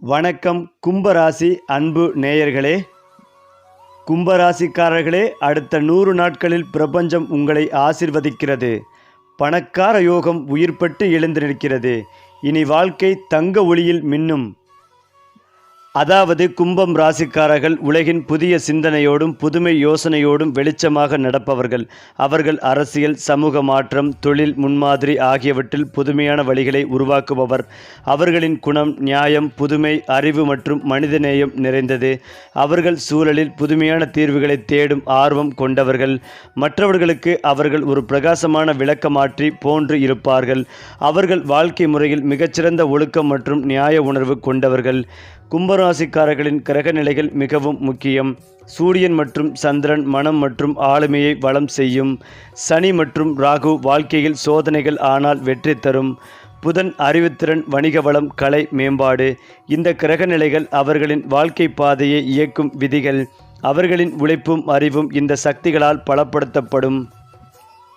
வணக்கம் கும்பராசி அன்பு நேயர்களே. கும்பராசிக்காரர்களே அடுத்த நூறு நாட்களில் பிரபஞ்சம் உங்களை ஆசிர்வதிக்கிறது. பணக்கார யோகம் உயிர்பட்டு எழுந்து நிற்கிறது. இனி வாழ்க்கை தங்க ஒளியில் மின்னும். அதாவது கும்பம் ராசிக்காரர்கள் உலகின் புதிய சிந்தனையோடும் புதுமை யோசனையோடும் வெளிச்சமாக நடப்பவர்கள். அவர்கள் அரசியல் சமூக மாற்றம் தொழில் முன்மாதிரி ஆகியவற்றில் புதுமையான வழிகளை உருவாக்குபவர். அவர்களின் குணம் நியாயம் புதுமை அறிவு மற்றும் மனிதநேயம் நிறைந்தது. அவர்கள் சூழலில் புதுமையான தீர்வுகளை தேடும் ஆர்வம் கொண்டவர்கள். மற்றவர்களுக்கு அவர்கள் ஒரு பிரகாசமான விளக்கமாற்றி போன்று இருப்பார்கள். அவர்கள் வாழ்க்கை முறையில் மிகச்சிறந்த ஒழுக்கம் மற்றும் நியாய உணர்வு கொண்டவர்கள். கும்பராசிக்காரர்களின் கிரக நிலைகள் மிகவும் முக்கியம். சூரியன் மற்றும் சந்திரன் மனம் மற்றும் ஆளுமையை வளம் செய்யும். சனி மற்றும் ராகு வாழ்க்கையில் சோதனைகள் ஆனால் வெற்றி தரும். புதன் அறிவுத்திறன் வணிக வளம் கலை மேம்பாடு. இந்த கிரக நிலைகள் அவர்களின் வாழ்க்கை பாதையை இயக்கும் விதிகள். அவர்களின் உழைப்பும் அறிவும் இந்த சக்திகளால் பலப்படுத்தப்படும்.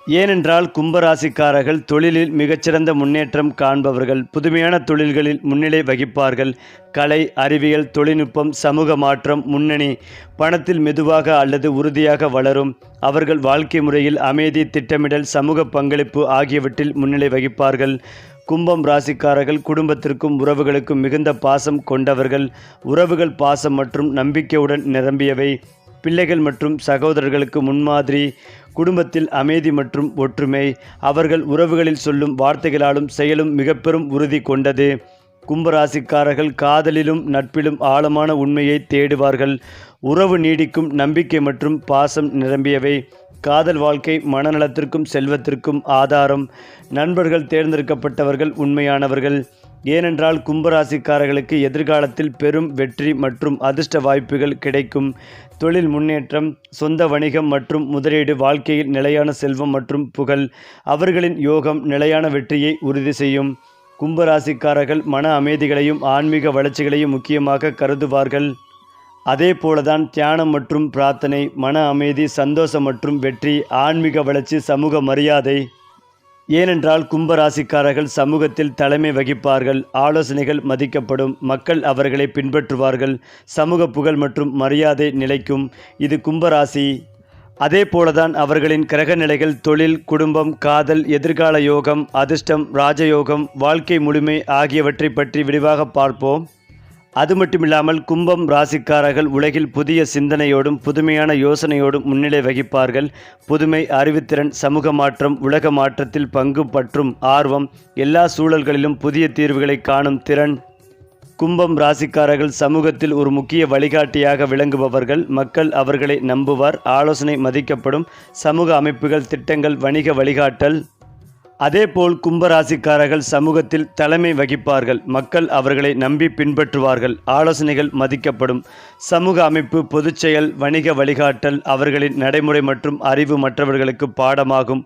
ஏனென்றால் கும்பராசிக்காரர்கள் தொழிலில் மிகச்சிறந்த முன்னேற்றம் காண்பவர்கள் புதுமையான தொழில்களில் முன்னிலை வகிப்பார்கள். கலை அறிவியல் தொழில்நுட்பம் சமூக மாற்றம் முன்னணி பணத்தில் மெதுவாக அல்லது உறுதியாக வளரும். அவர்கள் வாழ்க்கை முறையில் அமைதி திட்டமிடல் சமூக பங்களிப்பு ஆகியவற்றில் முன்னிலை வகிப்பார்கள். கும்பம் ராசிக்காரர்கள் குடும்பத்திற்கும் உறவுகளுக்கும் மிகுந்த பாசம் கொண்டவர்கள். உறவுகள் பாசம் மற்றும் நம்பிக்கையுடன் நிரம்பியவை. பிள்ளைகள் மற்றும் சகோதரர்களுக்கு முன்மாதிரி குடும்பத்தில் அமைதி மற்றும் ஒற்றுமை அவர்கள் உறவுகளில் சொல்லும் வார்த்தைகளாலும் செயலும் மிக பெரும் உறுதி கொண்டது. கும்பராசிக்காரர்கள் காதலிலும் நட்பிலும் ஆழமான உண்மையை தேடுவார்கள். உறவு நீடிக்கும் நம்பிக்கை மற்றும் பாசம் நிரம்பியவை. காதல் வாழ்க்கை மனநலத்திற்கும் செல்வத்திற்கும் ஆதாரம். நண்பர்கள் தேர்ந்தெடுக்கப்பட்டவர்கள் உண்மையானவர்கள். ஏனென்றால் கும்பராசிக்காரர்களுக்கு எதிர்காலத்தில் பெரும் வெற்றி மற்றும் அதிர்ஷ்ட வாய்ப்புகள் கிடைக்கும். தொழில் முன்னேற்றம் சொந்த வணிகம் மற்றும் முதலீடு வாழ்க்கையில் நிலையான செல்வம் மற்றும் புகழ் அவர்களின் யோகம் நிலையான வெற்றியை உறுதி செய்யும். கும்பராசிக்காரர்கள் மன அமைதிகளையும் ஆன்மீக வளர்ச்சிகளையும் முக்கியமாக கருதுவார்கள். அதே போலதான் தியானம் மற்றும் பிரார்த்தனை மன அமைதி சந்தோஷம் மற்றும் வெற்றி ஆன்மீக வளர்ச்சி சமூக மரியாதை. ஏனென்றால் கும்பராசிக்காரர்கள் சமூகத்தில் தலைமை வகிப்பார்கள் ஆலோசனைகள் மதிக்கப்படும் மக்கள் அவர்களை பின்பற்றுவார்கள் சமூக புகழ் மற்றும் மரியாதை நிலைக்கும். இது கும்பராசி. அதே போலதான் அவர்களின் கிரக நிலைகள் தொழில் குடும்பம் காதல் எதிர்கால யோகம் அதிர்ஷ்டம் ராஜயோகம் வாழ்க்கை முழுமை ஆகியவற்றை பற்றி விரிவாக பார்ப்போம். அது மட்டுமில்லாமல் கும்பம் ராசிக்காரர்கள் உலகில் புதிய சிந்தனையோடும் புதுமையான யோசனையோடும் முன்னிலை வகிப்பார்கள். புதுமை அறிவுத்திறன் சமூக மாற்றம் உலக மாற்றத்தில் பங்கு பற்றும் ஆர்வம் எல்லா சூழல்களிலும் புதிய தீர்வுகளை காணும் திறன். கும்பம் ராசிக்காரர்கள் சமூகத்தில் ஒரு முக்கிய வழிகாட்டியாக விளங்குபவர்கள். மக்கள் அவர்களை நம்புவார் ஆலோசனை மதிக்கப்படும் சமூக அமைப்புகள் திட்டங்கள் வணிக வழிகாட்டல். அதேபோல் கும்பராசிக்காரர்கள் சமூகத்தில் தலைமை வகிப்பார்கள். மக்கள் அவர்களை நம்பி பின்பற்றுவார்கள். ஆலோசனைகள் மதிக்கப்படும். சமூக அமைப்பு பொதுச்செயல் வணிக வழிகாட்டல் அவர்களின் நடைமுறை மற்றும் அறிவு மற்றவர்களுக்கு பாடமாகும்.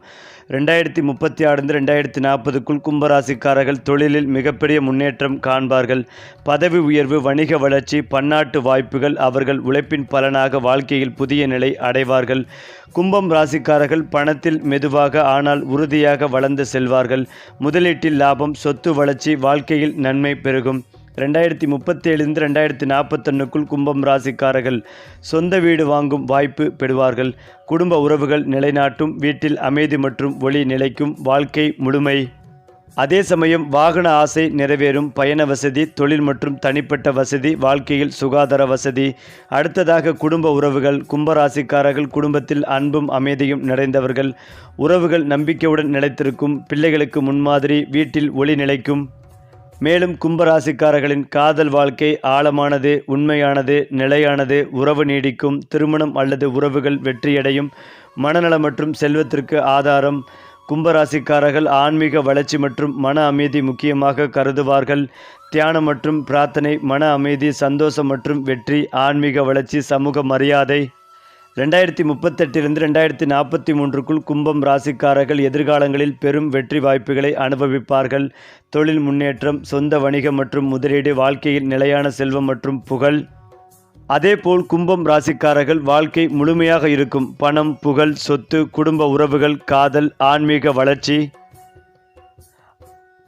ரெண்டாயிரத்தி முப்பத்தி ஆறுந்து ரெண்டாயிரத்தி நாற்பதுக்குள் கும்பராசிக்காரர்கள் தொழிலில் மிகப்பெரிய முன்னேற்றம் காண்பார்கள். பதவி உயர்வு வணிக வளர்ச்சி பன்னாட்டு வாய்ப்புகள் அவர்கள் உழைப்பின் பலனாக வாழ்க்கையில் புதிய நிலை அடைவார்கள். கும்பம் ராசிக்காரர்கள் பணத்தில் மெதுவாக ஆனால் உறுதியாக வளர்ந்து செல்வார்கள். முதலீட்டில் லாபம் சொத்து வளர்ச்சி வாழ்க்கையில் நன்மை பெருகும். ரெண்டாயிரத்தி முப்பத்தேழுந்து ரெண்டாயிரத்தி நாற்பத்தொன்னுக்குள் கும்பம் ராசிக்காரர்கள் சொந்த வீடு வாங்கும் வாய்ப்பு பெறுவார்கள். குடும்ப உறவுகள் நிலைநாட்டும் வீட்டில் அமைதி மற்றும் ஒளி நிலைக்கும் வாழ்க்கை முழுமை. அதே சமயம் வாகன ஆசை நிறைவேறும் பயண வசதி தொழில் மற்றும் தனிப்பட்ட வசதி வாழ்க்கையில் சுகாதார வசதி. அடுத்ததாக குடும்ப உறவுகள் கும்பராசிக்காரர்கள் குடும்பத்தில் அன்பும் அமைதியும் நிறைந்தவர்கள். உறவுகள் நம்பிக்கையுடன் நிலைத்திருக்கும் பிள்ளைகளுக்கு முன்மாதிரி வீட்டில் ஒளி நிலைக்கும். மேலும் கும்பராசிக்காரர்களின் காதல் வாழ்க்கை ஆழமானது உண்மையானது நிலையானது உறவு நீடிக்கும் திருமணம் அல்லது உறவுகள் வெற்றியடையும் மனநலம் மற்றும் செல்வத்திற்கு ஆதாரம். கும்பராசிக்காரர்கள் ஆன்மீக வளர்ச்சி மற்றும் மன அமைதி முக்கியமாக கருதுவார்கள். தியானம் மற்றும் பிரார்த்தனை மன அமைதி சந்தோஷம் மற்றும் வெற்றி ஆன்மீக வளர்ச்சி சமூக மரியாதை. ரெண்டாயிரத்தி முப்பத்தெட்டிலிருந்து ரெண்டாயிரத்தி நாற்பத்தி மூன்றுக்குள் கும்பம் ராசிக்காரர்கள் எதிர்காலங்களில் பெரும் வெற்றி வாய்ப்புகளை அனுபவிப்பார்கள். தொழில் முன்னேற்றம் சொந்த வணிகம் மற்றும் முதலீடு வாழ்க்கையில் நிலையான செல்வம் மற்றும் புகழ். அதேபோல் கும்பம் ராசிக்காரர்கள் வாழ்க்கை முழுமையாக இருக்கும். பணம் புகழ் சொத்து குடும்ப உறவுகள் காதல் ஆன்மீக வளர்ச்சி.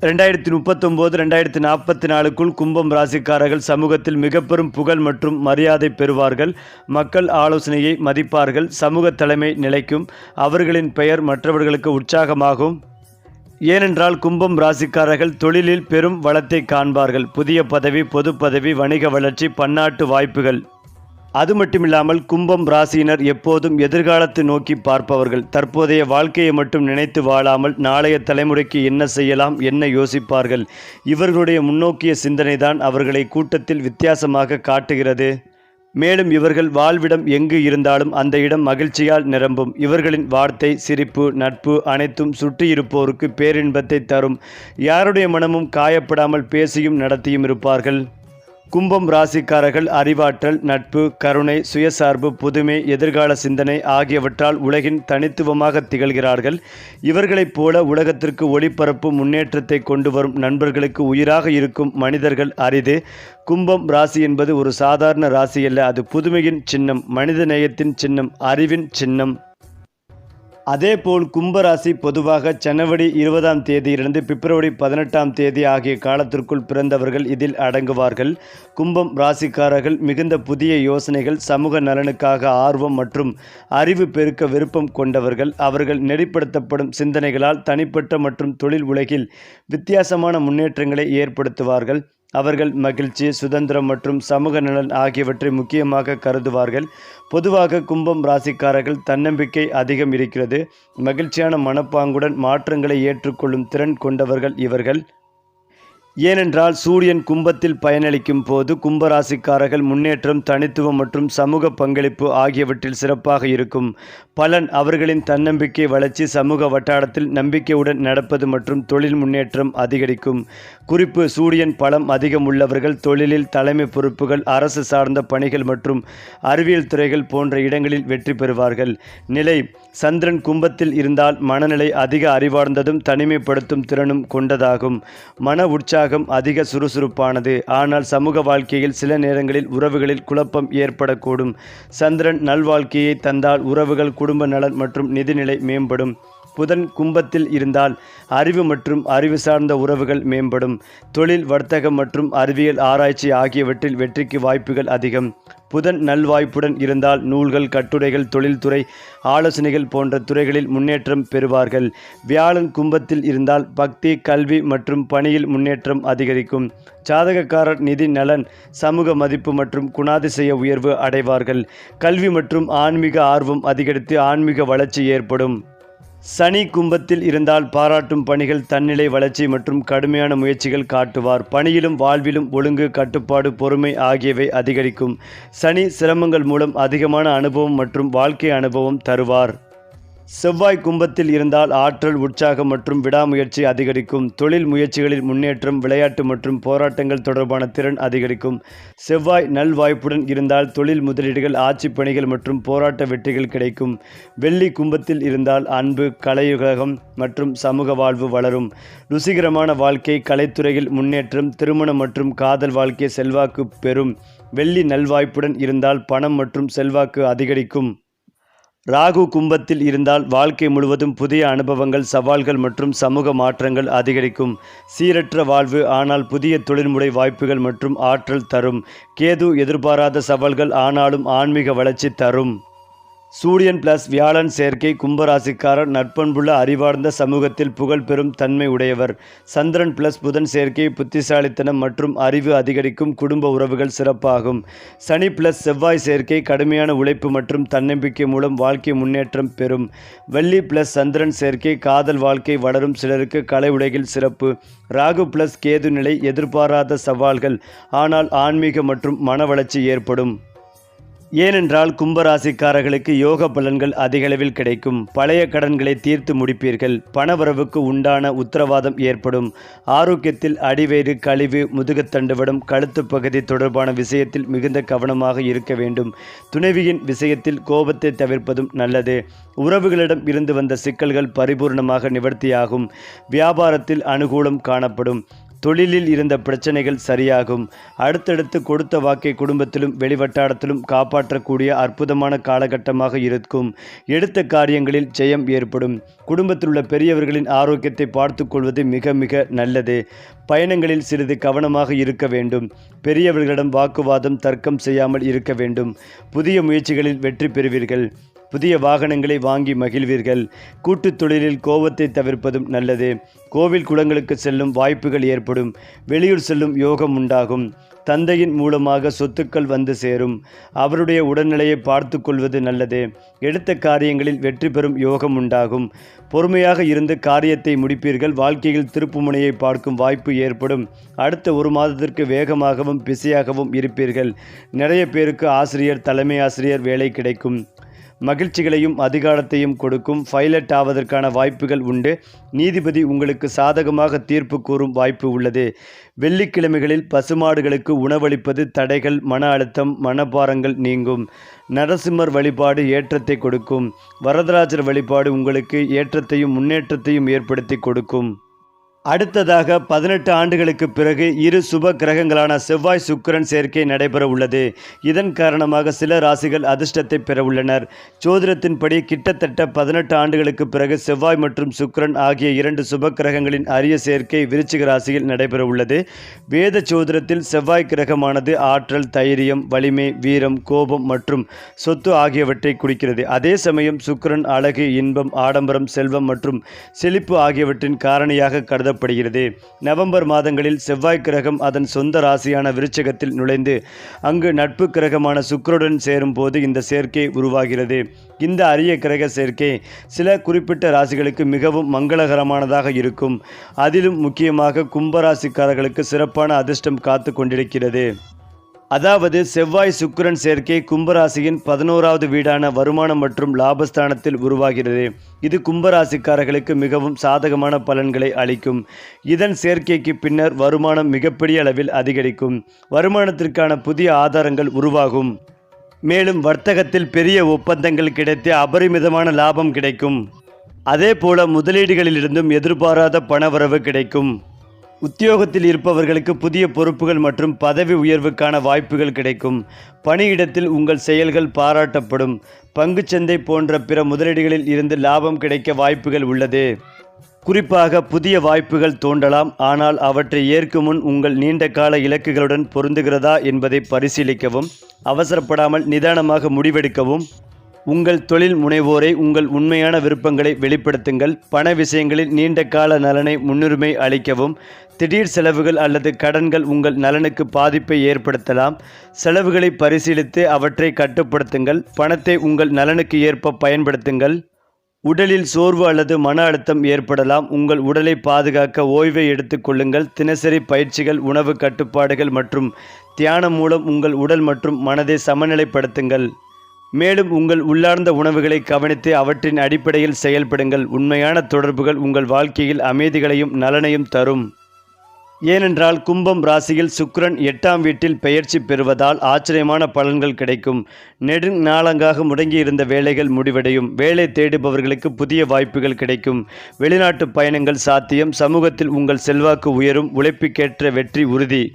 ரெண்டாயிரத்தி முப்பத்தொம்போது ரெண்டாயிரத்தி நாற்பத்தி நாலுக்குள் கும்பம் ராசிக்காரர்கள் சமூகத்தில் மிக பெரும் புகழ் மற்றும் மரியாதை பெறுவார்கள். மக்கள் ஆலோசனையை மதிப்பார்கள். சமூக தலைமை நிலைக்கும் அவர்களின் பெயர் மற்றவர்களுக்கு உற்சாகமாகும். ஏனென்றால் கும்பம் ராசிக்காரர்கள் தொழிலில் பெரும் வளத்தை காண்பார்கள். புதிய பதவி பொது பதவி வணிக வளர்ச்சி பன்னாட்டு வாய்ப்புகள். அது மட்டுமில்லாமல் கும்பம் ராசியினர் எப்போதும் எதிர்காலத்தை நோக்கி பார்ப்பவர்கள். தற்போதைய வாழ்க்கையை மட்டும் நினைத்து வாழாமல் நாளைய தலைமுறைக்கு என்ன செய்யலாம் என்ன யோசிப்பார்கள்? இவர்களுடைய முன்னோக்கிய சிந்தனைதான் அவர்களை கூட்டத்தில் வித்தியாசமாக காட்டுகிறது. மேலும் இவர்கள் வாழ்விடம் எங்கு இருந்தாலும் அந்த இடம் மகிழ்ச்சியால் நிரம்பும். இவர்களின் வார்த்தை சிரிப்பு நட்பு அனைத்தும் சுற்றியிருப்போருக்கு பேரின்பத்தை தரும். யாருடைய மனமும் காயப்படாமல் பேசியும் நடத்தியும் இருப்பார்கள். கும்பம் ராசிக்காரர்கள் அறிவாற்றல் நட்பு கருணை சுயசார்பு புதுமை எதிர்கால சிந்தனை ஆகியவற்றால் உலகின் தனித்துவமாக திகழ்கிறார்கள். இவர்களைப் போல உலகத்திற்கு ஒளிபரப்பு முன்னேற்றத்தை கொண்டு வரும் நண்பர்களுக்கு உயிராக இருக்கும் மனிதர்கள் அரிது. கும்பம் ராசி என்பது ஒரு சாதாரண ராசி அல்ல அது புதுமையின் சின்னம் மனித நேயத்தின் சின்னம் அறிவின் சின்னம். அதேபோல் கும்பராசி பொதுவாக ஜனவரி இருபதாம் தேதியிலிருந்து பிப்ரவரி பதினெட்டாம் தேதி ஆகிய காலத்திற்குள் பிறந்தவர்கள் இதில் அடங்குவார்கள். கும்பம் ராசிக்காரர்கள் மிகுந்த புதிய யோசனைகள் சமூக நலனுக்காக ஆர்வம் மற்றும் அறிவு பெருக்க விருப்பம் கொண்டவர்கள். அவர்கள் நெறிப்படுத்தப்படும் சிந்தனைகளால் தனிப்பட்ட மற்றும் தொழில் உலகில் வித்தியாசமான முன்னேற்றங்களை ஏற்படுத்துவார்கள். அவர்கள் மகிழ்ச்சி சுதந்திரம் மற்றும் சமூக நலன் ஆகியவற்றை முக்கியமாக கருதுவார்கள். பொதுவாக கும்பம் ராசிக்காரர்கள் தன்னம்பிக்கை அதிகம் இருக்கிறது. மகிழ்ச்சியான மனப்பாங்குடன் மாற்றங்களை ஏற்றுக்கொள்ளும் திறன் கொண்டவர்கள் இவர்கள். ஏனென்றால் சூரியன் கும்பத்தில் பயனளிக்கும் போது கும்பராசிக்காரர்கள் முன்னேற்றம் தனித்துவம் மற்றும் சமூக பங்களிப்பு ஆகியவற்றில் சிறப்பாக இருக்கும். பலன் அவர்களின் தன்னம்பிக்கை வளர்ச்சி சமூக வட்டாரத்தில் நம்பிக்கையுடன் நடப்பது மற்றும் தொழில் முன்னேற்றம் அதிகரிக்கும். குறிப்பு சூரியன் பலம் அதிகம் உள்ளவர்கள் தொழிலில் தலைமை பொறுப்புகள் அரசு சார்ந்த பணிகள் மற்றும் அறிவியல் துறைகள் போன்ற இடங்களில் வெற்றி பெறுவார்கள். நிலை சந்திரன் கும்பத்தில் இருந்தால் மனநிலை அதிக அறிவார்ந்ததும் தனிமைப்படுத்தும் திறனும் கொண்டதாகும். மன உற்சாக உற்சாகம் அதிக சுறுசுறுப்பானது. ஆனால் சமூக வாழ்க்கையில் சில நேரங்களில் உறவுகளில் குழப்பம் ஏற்படக்கூடும். சந்திரன் நல்வாழ்க்கையை தந்தால் உறவுகள் குடும்ப நலன் மற்றும் நிதிநிலை மேம்படும். புதன் கும்பத்தில் இருந்தால் அறிவு மற்றும் அறிவு சார்ந்த உறவுகள் மேம்படும். தொழில் வர்த்தகம் மற்றும் அறிவியல் ஆராய்ச்சி ஆகியவற்றில் வெற்றிக்கு வாய்ப்புகள் அதிகம். புதன் நல்வாய்ப்புடன் இருந்தால் நூல்கள் கட்டுரைகள் தொழில்துறை ஆலோசனைகள் போன்ற துறைகளில் முன்னேற்றம் பெறுவார்கள். வியாழன் கும்பத்தில் இருந்தால் பக்தி கல்வி மற்றும் பணியில் முன்னேற்றம் அதிகரிக்கும். ஜாதகக்காரர் நிதி நலன் சமூக மதிப்பு மற்றும் குணாதிசய உயர்வு அடைவார்கள். கல்வி மற்றும் ஆன்மீக ஆர்வம் அதிகரித்து ஆன்மீக வளர்ச்சி ஏற்படும். சனி கும்பத்தில் இருந்தால் பாராட்டும் பணிகள் தன்னிலை வளர்ச்சி மற்றும் கடுமையான முயற்சிகள் காட்டுவார். பணியிலும் வாழ்விலும் ஒழுங்கு கட்டுப்பாடு பொறுமை ஆகியவை அதிகரிக்கும். சனி சிரமங்கள் மூலம் அதிகமான அனுபவம் மற்றும் வாழ்க்கை அனுபவம் தருவார். செவ்வாய் கும்பத்தில் இருந்தால் ஆற்றல் உற்சாகம் மற்றும் விடாமுயற்சி அதிகரிக்கும். தொழில் முயற்சிகளில் முன்னேற்றம் விளையாட்டு மற்றும் போராட்டங்கள் தொடர்பான திறன் அதிகரிக்கும். செவ்வாய் நல்வாய்ப்புடன் இருந்தால் தொழில் முதலீடுகள் ஆட்சி பணிகள் மற்றும் போராட்ட வெற்றிகள் கிடைக்கும். வெள்ளி கும்பத்தில் இருந்தால் அன்பு கலையுலகம் மற்றும் சமூக வாழ்வு வளரும். ருசிகரமான வாழ்க்கை கலைத்துறையில் முன்னேற்றம் திருமணம் மற்றும் காதல் வாழ்க்கை செல்வாக்கு பெறும். வெள்ளி நல்வாய்ப்புடன் இருந்தால் பணம் மற்றும் செல்வாக்கு அதிகரிக்கும். ராகு கும்பத்தில் இருந்தால் வாழ்க்கை முழுவதும் புதிய அனுபவங்கள் சவால்கள் மற்றும் சமூக மாற்றங்கள் அதிகரிக்கும். சீரற்ற வாழ்வு ஆனால் புதிய தொழில்முறை வாய்ப்புகள் மற்றும் ஆற்றல் தரும். கேது எதிர்பாராத சவால்கள் ஆனாலும் ஆன்மீக வளர்ச்சி தரும். சூரியன் பிளஸ் வியாழன் சேர்க்கை கும்பராசிக்காரர் நட்பண்புள்ள அறிவார்ந்த சமூகத்தில் புகழ் பெறும் தன்மை உடையவர். சந்திரன் பிளஸ் புதன் சேர்க்கை புத்திசாலித்தனம் மற்றும் அறிவு அதிகரிக்கும் குடும்ப உறவுகள் சிறப்பாகும். சனி பிளஸ் செவ்வாய் சேர்க்கை கடுமையான உழைப்பு மற்றும் தன்னம்பிக்கை மூலம் வாழ்க்கை முன்னேற்றம் பெறும். வெள்ளி பிளஸ் சந்திரன் சேர்க்கை காதல் வாழ்க்கை வளரும் சிலருக்கு கலை உலகில் சிறப்பு. ராகு பிளஸ் கேது நிலை எதிர்பாராத சவால்கள் ஆனால் ஆன்மீக மற்றும் மன வளர்ச்சி ஏற்படும். ஏனென்றால் கும்பராசிக்காரர்களுக்கு யோக பலன்கள் அதிகளவில் கிடைக்கும். பழைய கடன்களை தீர்த்து முடிப்பீர்கள். பணவரவுக்கு உண்டான உத்தரவாதம் ஏற்படும். ஆரோக்கியத்தில் அடிவயிறு கழிவு முதுகுத்தண்டுவடம் கழுத்து பகுதி தொடர்பான விஷயத்தில் மிகுந்த கவனமாக இருக்க வேண்டும். துணைவியின் விஷயத்தில் கோபத்தை தவிர்ப்பதும் நல்லது. உறவுகளிடம் இருந்து வந்த சிக்கல்கள் பரிபூர்ணமாக நிவர்த்தியாகும். வியாபாரத்தில் அனுகூலம் காணப்படும். தொழிலில் இருந்த பிரச்சனைகள் சரியாகும். அடுத்தடுத்து கொடுத்த வாக்கை குடும்பத்திலும் வெளிவட்டாரத்திலும் காப்பாற்றக்கூடிய அற்புதமான காலகட்டமாக இருக்கும். எடுத்த காரியங்களில் ஜெயம் ஏற்படும். குடும்பத்தில் உள்ள பெரியவர்களின் ஆரோக்கியத்தை பார்த்து கொள்வது மிக மிக நல்லது. பயணங்களில் சிறிது கவனமாக இருக்க வேண்டும். பெரியவர்களிடம் வாக்குவாதம் தர்க்கம் செய்யாமல் இருக்க வேண்டும். புதிய முயற்சிகளில் வெற்றி பெறுவீர்கள். புதிய வாகனங்களை வாங்கி மகிழ்வீர்கள். கூட்டுத் தொழிலில் கோபத்தை தவிர்ப்பதும் நல்லது. கோவில் குளங்களுக்கு செல்லும் வாய்ப்புகள் ஏற்படும். வெளியூர் செல்லும் யோகம் உண்டாகும். தந்தையின் மூலமாக சொத்துக்கள் வந்து சேரும். அவருடைய உடல்நிலையை பார்த்து கொள்வது நல்லது. எடுத்த காரியங்களில் வெற்றி பெறும் யோகம் உண்டாகும். பொறுமையாக இருந்து காரியத்தை முடிப்பீர்கள். வாழ்க்கையில் திருப்புமுனையை பார்க்கும் வாய்ப்பு ஏற்படும். அடுத்த ஒரு மாதத்திற்கு வேகமாகவும் பிஸியாகவும் இருப்பீர்கள். நிறைய பேருக்கு ஆசிரியர் தலைமை ஆசிரியர் வேலை கிடைக்கும். மகிழ்ச்சிகளையும் அதிகாரத்தையும் கொடுக்கும் பைலட் ஆவதற்கான வாய்ப்புகள் உண்டு. நீதிபதி உங்களுக்கு சாதகமாக தீர்ப்பு கூறும் வாய்ப்பு உள்ளது. வெள்ளிக்கிழமைகளில் பசுமாடுகளுக்கு உணவளிப்பது தடைகள் மன அழுத்தம் மனபாரங்கள் நீங்கும். நரசிம்மர் வழிபாடு ஏற்றத்தை கொடுக்கும். வரதராஜர் வழிபாடு உங்களுக்கு ஏற்றத்தையும் முன்னேற்றத்தையும் ஏற்படுத்தி கொடுக்கும். அடுத்ததாக பதினெட்டு ஆண்டுகளுக்கு பிறகு இரு சுப கிரகங்களான செவ்வாய் சுக்கிரன் சேர்க்கை நடைபெற உள்ளது. இதன் காரணமாக சில ராசிகள் அதிர்ஷ்டத்தை பெற உள்ளனர். சோதிடத்தின்படி கிட்டத்தட்ட பதினெட்டு ஆண்டுகளுக்கு பிறகு செவ்வாய் மற்றும் சுக்கிரன் ஆகிய இரண்டு சுப கிரகங்களின் அரிய சேர்க்கை விருச்சிக ராசியில் நடைபெற உள்ளது. வேத சோதிடத்தில் செவ்வாய் கிரகமானது ஆற்றல் தைரியம் வலிமை வீரம் கோபம் மற்றும் சொத்து ஆகியவற்றை குறிக்கிறது. அதே சமயம் சுக்கிரன் அழகு இன்பம் ஆடம்பரம் செல்வம் மற்றும் செழிப்பு ஆகியவற்றின் காரணியாக கருதப்படுகிறது நவம்பர் மாதங்களில் செவ்வாய் கிரகம் அதன் சொந்த ராசியான விருச்சகத்தில் நுழைந்து அங்கு நட்பு கிரகமான சுக்கருடன் சேரும் போது இந்த சேர்க்கை உருவாகிறது. இந்த அரிய கிரக சேர்க்கை சில குறிப்பிட்ட ராசிகளுக்கு மிகவும் மங்களகரமானதாக இருக்கும். அதிலும் முக்கியமாக கும்பராசிக்காரர்களுக்கு சிறப்பான அதிர்ஷ்டம் காத்து கொண்டிருக்கிறது. அதாவது செவ்வாய் சுக்கிரன் சேர்க்கை கும்பராசியின் பதினோராவது வீடான வருமானம் மற்றும் லாபஸ்தானத்தில் உருவாகிறது. இது கும்பராசிக்காரர்களுக்கு மிகவும் சாதகமான பலன்களை அளிக்கும். இதன் சேர்க்கைக்கு பின்னர் வருமானம் மிகப்பெரிய அளவில் அதிகரிக்கும். வருமானத்திற்கான புதிய ஆதாரங்கள் உருவாகும். மேலும் வர்த்தகத்தில் பெரிய ஒப்பந்தங்கள் கிடைத்து அபரிமிதமான லாபம் கிடைக்கும். அதே போல முதலீடுகளிலிருந்தும் எதிர்பாராத பணவரவு கிடைக்கும். உத்தியோகத்தில் இருப்பவர்களுக்கு புதிய பொறுப்புகள் மற்றும் பதவி உயர்வுக்கான வாய்ப்புகள் கிடைக்கும். பணியிடத்தில் உங்கள் செயல்கள் பாராட்டப்படும். பங்குச்சந்தை போன்ற பிற முதலீடுகளில் இருந்து லாபம் கிடைக்க வாய்ப்புகள் உள்ளது. குறிப்பாக புதிய வாய்ப்புகள் தோன்றலாம். ஆனால் அவற்றை ஏற்கும் முன் உங்கள் நீண்ட கால இலக்குகளுடன் பொருந்துகிறதா என்பதை பரிசீலிக்கவும் அவசரப்படாமல் நிதானமாக முடிவெடுக்கவும் உங்கள் தொழில் முனைவோரை உங்கள் உண்மையான விருப்பங்களை வெளிப்படுத்துங்கள். பண விஷயங்களில் நீண்ட கால நலனை முன்னுரிமை அளிக்கவும். திடீர் செலவுகள் அல்லது கடன்கள் உங்கள் நலனுக்கு பாதிப்பை ஏற்படுத்தலாம். செலவுகளை பரிசீலித்து அவற்றை கட்டுப்படுத்துங்கள். பணத்தை உங்கள் நலனுக்கு ஏற்ப பயன்படுத்துங்கள். உடலில் சோர்வு அல்லது மன அழுத்தம் ஏற்படலாம். உங்கள் உடலை பாதுகாக்க ஓய்வை எடுத்துக்கொள்ளுங்கள் தினசரி பயிற்சிகள் உணவு கட்டுப்பாடுகள் மற்றும் தியானம் மூலம் உங்கள் உடல் மற்றும் மனதை சமநிலைப்படுத்துங்கள். மேலும் உங்கள் உள்ளார்ந்த உணவுகளை கவனித்து அவற்றின் அடிப்படையில் செயல்படுங்கள். உண்மையான தொடர்புகள் உங்கள் வாழ்க்கையில் அமைதிகளையும் நலனையும் தரும். ஏனென்றால் கும்பம் ராசியில் சுக்ரன் எட்டாம் வீட்டில் பெயர்ச்சி பெறுவதால் ஆச்சரியமான பலன்கள் கிடைக்கும். நெடுநாளங்காக முடங்கியிருந்த வேலைகள் முடிவடையும். வேலை தேடுபவர்களுக்கு புதிய வாய்ப்புகள் கிடைக்கும். வெளிநாட்டு பயணங்கள் சாத்தியம். சமூகத்தில் உங்கள் செல்வாக்கு உயரும். உழைப்புக்கேற்ற வெற்றி உறுதி.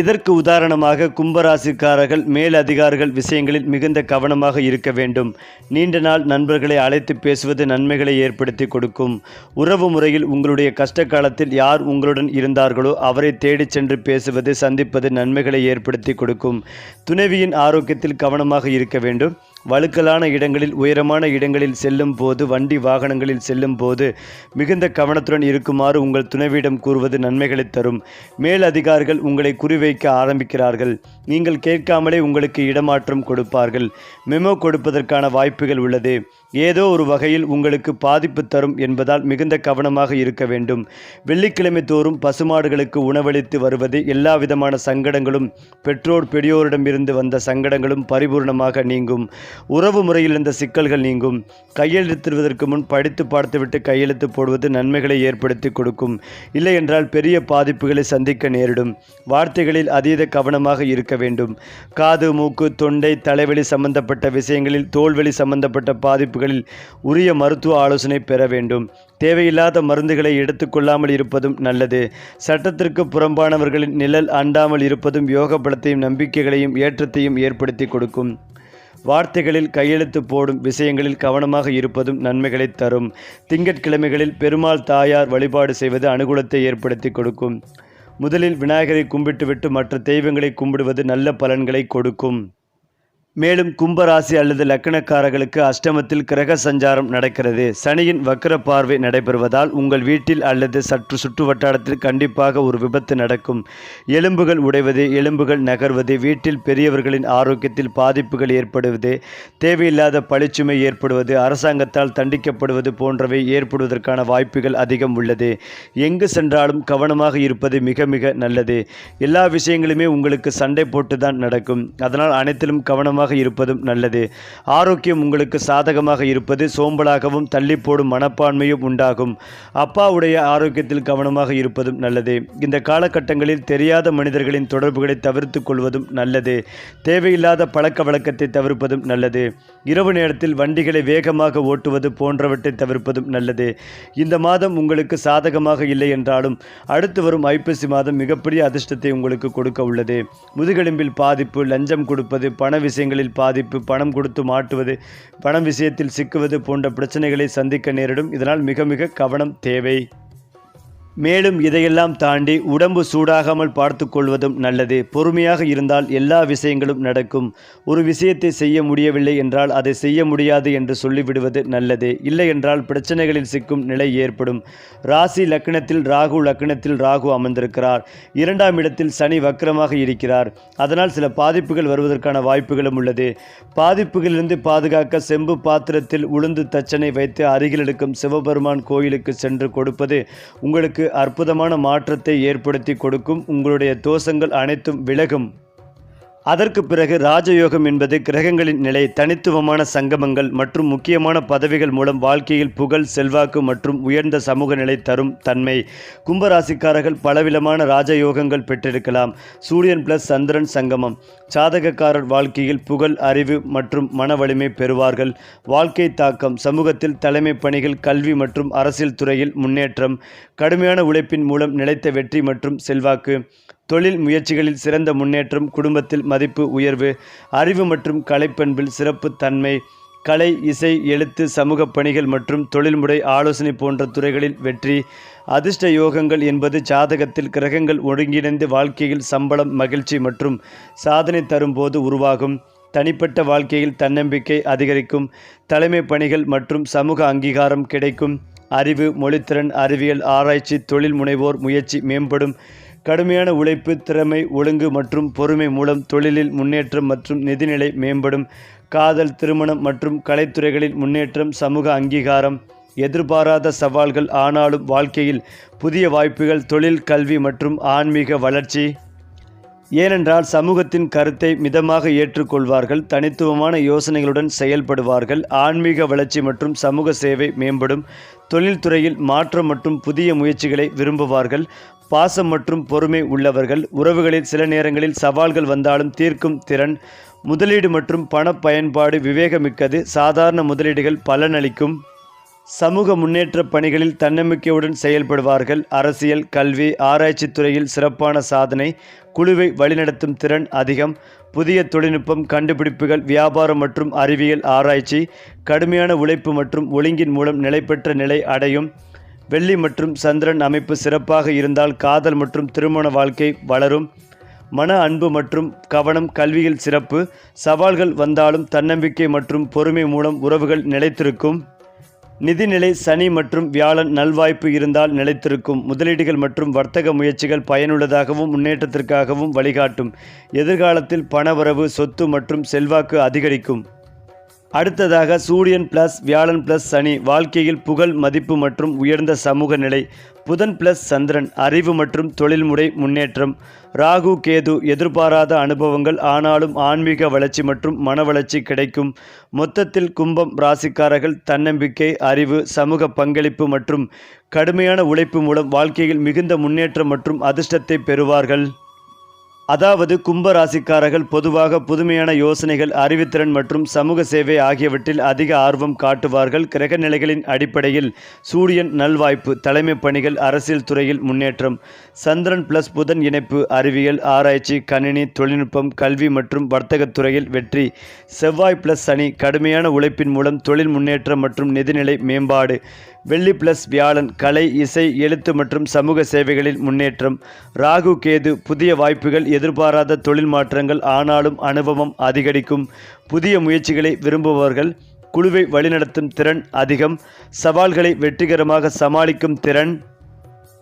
இதற்கு உதாரணமாக கும்பராசிக்காரர்கள் மேல் அதிகாரிகள் விஷயங்களில் மிகுந்த கவனமாக இருக்க வேண்டும். நீண்ட நாள் நண்பர்களை அழைத்து பேசுவது நன்மைகளை ஏற்படுத்தி கொடுக்கும். உறவு முறையில் உங்களுடைய கஷ்ட காலத்தில் யார் உங்களுடன் இருந்தார்களோ அவரை தேடிச் சென்று பேசுவது சந்திப்பது நன்மைகளை ஏற்படுத்தி கொடுக்கும். துணைவியின் ஆரோக்கியத்தில் கவனமாக இருக்க வேண்டும். வழுக்கலான இடங்களில் உயரமான இடங்களில் செல்லும் போது வண்டி வாகனங்களில் செல்லும் போது மிகுந்த கவனத்துடன் இருக்குமாறு உங்கள் துணைவியிடம் கூறுவது நன்மைகளை தரும். மேல் அதிகாரிகள் உங்களை குறிவைக்க ஆரம்பிக்கிறார்கள். நீங்கள் கேட்காமலே உங்களுக்கு இடமாற்றம் கொடுப்பார்கள். மெமோ கொடுப்பதற்கான வாய்ப்புகள் உள்ளது. ஏதோ ஒரு வகையில் உங்களுக்கு பாதிப்பு தரும் என்பதால் மிகுந்த கவனமாக இருக்க வேண்டும். வெள்ளிக்கிழமை தோறும் பசுமாடுகளுக்கு உணவளித்து வருவது எல்லா விதமான சங்கடங்களும் பெற்றோர் பெரியோரிடமிருந்து வந்த சங்கடங்களும் பரிபூர்ணமாக நீங்கும். உறவு முறையில் இருந்த சிக்கல்கள் நீங்கும். கையெழுத்திடுவதற்கு முன் படித்து பார்த்துவிட்டு கையெழுத்து போடுவது நன்மைகளை ஏற்படுத்தி கொடுக்கும். இல்லை என்றால் பெரிய பாதிப்புகளை சந்திக்க நேரிடும். வார்த்தைகளில் அதீத கவனமாக இருக்க வேண்டும். காது மூக்கு தொண்டை தலைவலி சம்பந்தப்பட்ட விஷயங்களில் தோல்வலி சம்பந்தப்பட்ட பாதிப்புகளில் உரிய மருத்துவ ஆலோசனை பெற வேண்டும். தேவையில்லாத மருந்துகளை எடுத்துக்கொள்ளாமல் இருப்பதும் நல்லது. சட்டத்திற்கு புறம்பானவர்களின் நிழல் அண்டாமல் இருப்பதும் யோக பலத்தையும் நம்பிக்கைகளையும் ஏற்றத்தையும் ஏற்படுத்தி கொடுக்கும். வார்த்தைகளில் கையெழுத்து போடும் விஷயங்களில் கவனமாக இருப்பதும் நன்மைகளை தரும். திங்கட்கிழமைகளில் பெருமாள் தாயார் வழிபாடு செய்வது அனுகூலத்தை ஏற்படுத்தி கொடுக்கும். முதலில் விநாயகரை கும்பிட்டுவிட்டு மற்ற தெய்வங்களை கும்பிடுவது நல்ல பலன்களை கொடுக்கும். மேலும் கும்பராசி அல்லது லக்கணக்காரர்களுக்கு அஷ்டமத்தில் கிரக சஞ்சாரம் நடக்கிறது. சனியின் வக்கர பார்வை நடைபெறுவதால் உங்கள் வீட்டில் அல்லது சற்று சுற்று வட்டாரத்தில் கண்டிப்பாக ஒரு விபத்து நடக்கும். எலும்புகள் உடைவது எலும்புகள் நகர்வது வீட்டில் பெரியவர்களின் ஆரோக்கியத்தில் பாதிப்புகள் ஏற்படுவது தேவையில்லாத பழிச்சுமை ஏற்படுவது அரசாங்கத்தால் தண்டிக்கப்படுவது போன்றவை ஏற்படுவதற்கான வாய்ப்புகள் அதிகம் உள்ளது. எங்கு சென்றாலும் கவனமாக இருப்பது மிக மிக நல்லது. எல்லா விஷயங்களுமே உங்களுக்கு சண்டை போட்டுதான் நடக்கும். அதனால் அனைத்திலும் கவனமாக இருப்பதும் நல்லது. ஆரோக்கியம் உங்களுக்கு சாதகமாக இருப்பது சோம்பலாகவும் தள்ளி போடும் மனப்பான்மையும் உண்டாகும். அப்பாவுடைய ஆரோக்கியத்தில் கவனமாக இருப்பதும் நல்லது. இந்த காலகட்டங்களில் தெரியாத மனிதர்களின் தொடர்புகளை தவிர்த்து கொள்வதும் நல்லது. தேவையில்லாத பழக்க வழக்கத்தை தவிர்ப்பதும் நல்லது. இரவு நேரத்தில் வண்டிகளை வேகமாக ஓட்டுவது போன்றவற்றை தவிர்ப்பதும் நல்லது. இந்த மாதம் உங்களுக்கு சாதகமாக இல்லை என்றாலும் அடுத்து வரும் ஐப்பசி மாதம் மிகப்பெரிய அதிர்ஷ்டத்தை உங்களுக்கு கொடுக்க உள்ளது. முதுகெலும்பில் பாதிப்பு லஞ்சம் கொடுப்பது பண விஷயங்கள் விஷயங்களில் பாதிப்பு பணம் கொடுத்து மாட்டுவது பணம் விஷயத்தில் சிக்குவது போன்ற பிரச்சனைகளை சந்திக்க நேரிடும். இதனால் மிக மிக கவனம் தேவை. மேலும் இதையெல்லாம் தாண்டி உடம்பு சூடாகாமல் பார்த்து கொள்வதும் நல்லது. பொறுமையாக இருந்தால் எல்லா விஷயங்களும் நடக்கும். ஒரு விஷயத்தை செய்ய முடியவில்லை என்றால் அதை செய்ய முடியாது என்று சொல்லிவிடுவது நல்லது. இல்லை என்றால் பிரச்சனைகளில் சிக்கும் நிலை ஏற்படும். ராசி லக்னத்தில் ராகு லக்னத்தில் ராகு அமர்ந்திருக்கிறார். இரண்டாம் இடத்தில் சனி வக்கரமாக இருக்கிறார். அதனால் சில பாதிப்புகள் வருவதற்கான வாய்ப்புகளும் உள்ளது. பாதிப்புகளிலிருந்து பாதுகாக்க செம்பு பாத்திரத்தில் உளுந்து தச்சனை வைத்து அருகில் எடுக்கும் சிவபெருமான் கோயிலுக்கு சென்று கொடுப்பது உங்களுக்கு அற்புதமான மாற்றத்தை ஏற்படுத்தி கொடுக்கும். உங்களுடைய தோஷங்கள் அனைத்தும் விலகும். அதற்கு பிறகு ராஜயோகம் என்பது கிரகங்களின் நிலை தனித்துவமான சங்கமங்கள் மற்றும் முக்கியமான பதவிகள் மூலம் வாழ்க்கையில் புகழ் செல்வாக்கு மற்றும் உயர்ந்த சமூக நிலை தரும் தன்மை. கும்பராசிக்காரர்கள் பலவிதமான ராஜயோகங்கள் பெற்றிருக்கலாம். சூரியன் பிளஸ் சந்திரன் சங்கமம். சாதகக்காரர் வாழ்க்கையில் புகழ் அறிவு மற்றும் மன வலிமை பெறுவார்கள். வாழ்க்கை தாக்கம் சமூகத்தில் தலைமை பணிகள் கல்வி மற்றும் அரசியல் துறையில் முன்னேற்றம் கடுமையான உழைப்பின் மூலம் நிலைத்த வெற்றி மற்றும் செல்வாக்கு. தொழில் முயற்சிகளில் சிறந்த முன்னேற்றம் குடும்பத்தில் மதிப்பு உயர்வு அறிவு மற்றும் கலைப்பண்பில் சிறப்பு தன்மை கலை இசை எழுத்து சமூக பணிகள் மற்றும் தொழில்முறை ஆலோசனை போன்ற துறைகளில் வெற்றி அதிர்ஷ்ட யோகங்கள் என்பது ஜாதகத்தில் கிரகங்கள் ஒருங்கிணைந்து வாழ்க்கையில் சம்பளம் மகிழ்ச்சி மற்றும் சாதனை தரும்போது உருவாகும். தனிப்பட்ட வாழ்க்கையில் தன்னம்பிக்கை அதிகரிக்கும். தலைமை பணிகள் மற்றும் சமூக அங்கீகாரம் கிடைக்கும். அறிவு மொழித்திறன் அறிவியல் ஆராய்ச்சி தொழில் முனைவோர் முயற்சி மேம்படும். கடுமையான உழைப்பு திறமை ஒழுங்கு மற்றும் பொறுமை மூலம் தொழிலில் முன்னேற்றம் மற்றும் நிதிநிலை மேம்படும் காதல் திருமணம் மற்றும் கலைத்துறைகளில் முன்னேற்றம் சமூக அங்கீகாரம் எதிர்பாராத சவால்கள் ஆனாலும் வாழ்க்கையில் புதிய வாய்ப்புகள் தொழில் கல்வி மற்றும் ஆன்மீக வளர்ச்சி. ஏனென்றால் சமூகத்தின் கருத்தை மிதமாக ஏற்றுக்கொள்வார்கள் தனித்துவமான யோசனைகளுடன் செயல்படுவார்கள் ஆன்மீக வளர்ச்சி மற்றும் சமூக சேவை மேம்படும் தொழில்துறையில் மாற்றம் மற்றும் புதிய முயற்சிகளை விரும்புவார்கள் பாசம் மற்றும் பொறுமை உள்ளவர்கள் உறவுகளில் சில நேரங்களில் சவால்கள் வந்தாலும் தீர்க்கும் திறன் முதலீடு மற்றும் பண பயன்பாடு விவேகமிக்கது சாதாரண முதலீடுகள் பலனளிக்கும். சமூக முன்னேற்ற பணிகளில் தன்னம்பிக்கையுடன் செயல்படுவார்கள் அரசியல் கல்வி ஆராய்ச்சி துறையில் சிறப்பான சாதனை குழுவை வழிநடத்தும் திறன் அதிகம். புதிய தொழில்நுட்பம் கண்டுபிடிப்புகள் வியாபாரம் மற்றும் அறிவியல் ஆராய்ச்சி கடுமையான உழைப்பு மற்றும் ஒழுங்கின் மூலம் நிலைபெற்ற நிலை அடையும். வெள்ளி மற்றும் சந்திரன் அமைப்பு சிறப்பாக இருந்தால் காதல் மற்றும் திருமண வாழ்க்கை வளரும். மன அன்பு மற்றும் கவனம் கல்வியில் சிறப்பு. சவால்கள் வந்தாலும் தன்னம்பிக்கை மற்றும் பொறுமை மூலம் உறவுகள் நிலைத்திருக்கும். நிதிநிலை சனி மற்றும் வியாழன் நல்வாய்ப்பு இருந்தால் நிலைத்திருக்கும். முதலீடுகள் மற்றும் வர்த்தக முயற்சிகள் பயனுள்ளதாகவும் முன்னேற்றத்திற்காகவும் வழிகாட்டும். எதிர்காலத்தில் பணவரவு சொத்து மற்றும் செல்வாக்கு அதிகரிக்கும். அடுத்ததாக சூரியன் பிளஸ் வியாழன் பிளஸ் சனி வாழ்க்கையில் புகழ் மதிப்பு மற்றும் உயர்ந்த சமூக நிலை புதன் பிளஸ் சந்திரன் அறிவு மற்றும் தொழில்முறை முன்னேற்றம் ராகு கேது எதிர்பாராத அனுபவங்கள் ஆனாலும் ஆன்மீக வளர்ச்சி மற்றும் மன வளர்ச்சி கிடைக்கும். மொத்தத்தில் கும்பம் ராசிக்காரர்கள் தன்னம்பிக்கை அறிவு சமூக பங்களிப்பு மற்றும் கடுமையான உழைப்பு மூலம் வாழ்க்கையில் மிகுந்த முன்னேற்றம் மற்றும் அதிர்ஷ்டத்தை பெறுவார்கள். அதாவது கும்பராசிக்காரர்கள் பொதுவாக புதுமையான யோசனைகள் அறிவுத்திறன் மற்றும் சமூக சேவை ஆகியவற்றில் அதிக ஆர்வம் காட்டுவார்கள். கிரக நிலைகளின் அடிப்படையில் சூரியன் நல்வாய்ப்பு தலைமை பணிகள் அரசியல் துறையில் முன்னேற்றம் சந்திரன் பிளஸ் புதன் இணைப்பு அறிவியல் ஆராய்ச்சி கணினி தொழில்நுட்பம் கல்வி மற்றும் வர்த்தகத் துறையில் வெற்றி செவ்வாய் பிளஸ் சனி கடுமையான உழைப்பின் மூலம் தொழில் முன்னேற்றம் மற்றும் நிதிநிலை மேம்பாடு வெள்ளி பிளஸ் வியாழன் கலை இசை எழுத்து மற்றும் சமூக சேவைகளில் முன்னேற்றம் ராகு கேது புதிய வாய்ப்புகள் எதிர்பாராத தொழில் மாற்றங்கள் ஆனாலும் அனுபவம் அதிகரிக்கும். புதிய முயற்சிகளை விரும்புபவர்கள் குழுவை வழிநடத்தும் திறன் அதிகம். சவால்களை வெற்றிகரமாக சமாளிக்கும் திறன்.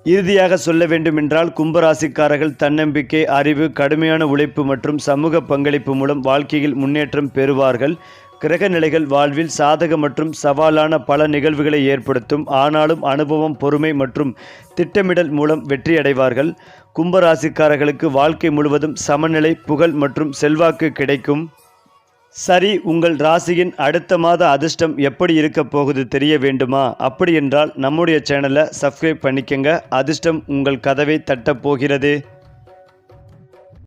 இறுதியாக சொல்ல வேண்டுமென்றால் கும்பராசிக்காரர்கள் தன்னம்பிக்கை அறிவு கடுமையான உழைப்பு மற்றும் சமூக பங்களிப்பு மூலம் வாழ்க்கையில் முன்னேற்றம் பெறுவார்கள். கிரக நிலைகள் வாழ்வில் சாதக மற்றும் சவாலான பல நிகழ்வுகளை ஏற்படுத்தும். ஆனாலும் அனுபவம் பொறுமை மற்றும் திட்டமிடல் மூலம் வெற்றியடைவார்கள். கும்பராசிக்காரர்களுக்கு வாழ்க்கை முழுவதும் சமநிலை புகழ் மற்றும் செல்வாக்கு கிடைக்கும். சரி உங்கள் ராசியின் அடுத்த மாத அதிர்ஷ்டம் எப்படி இருக்க போகுது தெரிய வேண்டுமா? அப்படி என்றால் நம்முடைய சேனலை சப்ஸ்கிரைப் பண்ணிக்கங்க. அதிர்ஷ்டம் உங்கள் கதவை தட்டப் போகிறது.